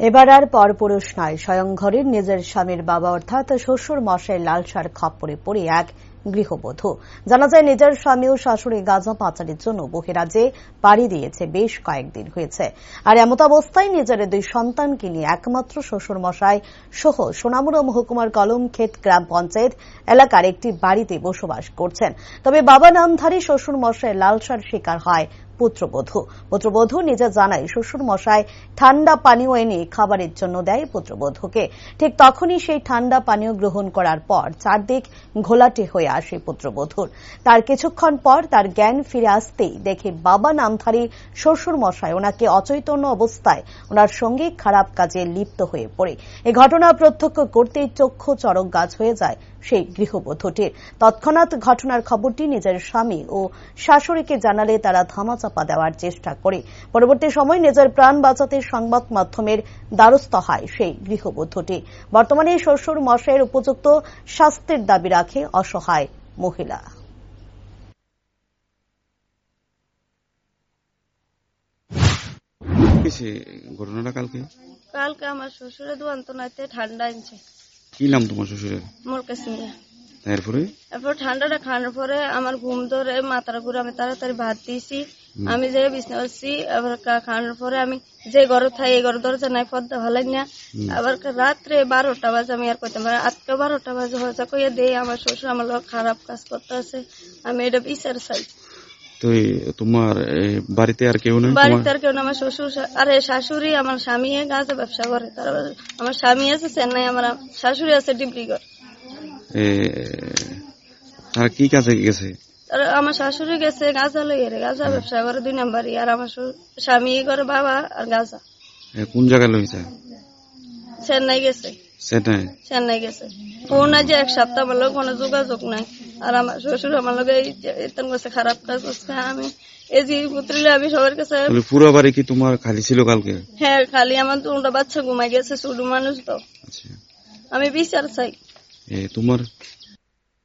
এবার আর পরপুরুষ নয়, স্বয়ং ঘরের নিজের স্বামীর বাবা অর্থাৎ শ্বশুর মশাই লালসার খপ্পরে পড়ে এক গৃহবধূ। জানা যায় নিজের স্বামী ও শাশুড়ি গাঁজা পাচারের জন্য বহিরাজ্যে পাড়ি দিয়েছে বেশ কয়েকদিন হয়েছে। আর এমত অবস্থায় নিজের দুই সন্তানকে নিয়ে একমাত্র শ্বশুর মশাই সহ সোনামুড়া মহকুমার কলমক্ষেত গ্রাম পঞ্চায়েত এলাকার একটি বাড়িতে বসবাস করছেন। তবে বাবা নামধারী শ্বশুর মশাই লালসার শিকার হয় পুত্রবধূ। পুত্রবধূ নিজে জানায় শ্বশুর মশাই ঠান্ডা পানীয় এনে খাবারের জন্য দেয় পুত্রবধূকে। ঠিক তখনই সেই ঠান্ডা পানীয় গ্রহণ করার পর চারদিক ঘোলাটে হয়ে আসে পুত্রবধূর। তার কিছুক্ষণ পর তার জ্ঞান ফিরে আসতেই দেখে বাবা নামধারী শ্বশুর মশাই ওনাকে অচৈতন্য অবস্থায় ওনার সঙ্গে খারাপ কাজে লিপ্ত হয়ে পড়ে। এ ঘটনা প্রত্যক্ষ করতেই চক্ষু চরক গাছ হয়ে যায় সেই গৃহবধূটির। তৎক্ষণাৎ ঘটনার খবরটি নিজের স্বামী ও শাশুড়িকে জানালে তারা ধামাচাপা দেওয়ার চেষ্টা করে। পরবর্তী সময় নিজের প্রাণ বাঁচাতে সংবাদ মাধ্যমের দ্বারস্থ হয় সেই গৃহবধূটি। বর্তমানে শ্বশুর মশাইয়ের উপযুক্ত শাস্তির দাবি রাখে অসহায় মহিলা। ঘটনাটা কালকে? কালকে আমার শ্বশুরে দোয়ান্ত নাইতে ঠান্ডা আনছে। কি নাম তোমার শ্বশুরের? মোর কাছে নিয়ে তারপরে এরপর ঠান্ডাটা খাওয়ানোর পরে আমার ঘুম ধরে মাথার ঘুরে আমি তাড়াতাড়ি ভাত দিয়েছি। আমি যে বিছনা করছি আবার কা- খাওয়ানোর পরে আমি যে ঘরে থাই এই ঘরে দরজা নাই পদ্মা ভালাই না। আবার কা- রাত্রে বারোটা বাজে আমি আর কইতে পারি আজকে বারোটা বাজে হয়েছে কইয়া দেই আমার শ্বশুর আমার লোক খারাপ কাজ করতে আছে আমি এটা বিচার চাই। তো এই তোমার বাড়িতে আর কেউ নেই? বাড়িতে আর কেউ না, আমার শ্বশুর আরে শাশুড়ি আমার স্বামী গাছে ব্যবসা করে। তার আমার স্বামী আছে চেন্নাই আমার শাশুড়ি আছে ডিব্রিগড়। তারা কি কাজে গেছে? আমার শাশুড়ি গেছে গাঁজা লইয়ে রে গাঁজা ব্যবসা করে দুই নাম্বারই। আর আমার স্বামী করে বাবা আর গাঁজা। কোন জায়গায় লইছে? চেন্নাই গেছে। সেটাই চেন্নাই গেছে। ফোন আছে এক সপ্তাহ আমার লোক কোনো যোগাযোগ নাই। আর আমার শ্বশুর আমার লোক এতন কাছে খারাপ কাজ করছে। আমি এই যে পুত্রিলে আমি সবার কাছে পুরো বাড়ি কি তোমার খালি ছিল কালকে? হ্যাঁ খালি আমার দুটা বাচ্চা ঘুমাই গেছে ছোট মানুষ তো। আচ্ছা। আমি বিচার চাই। এ, তোমার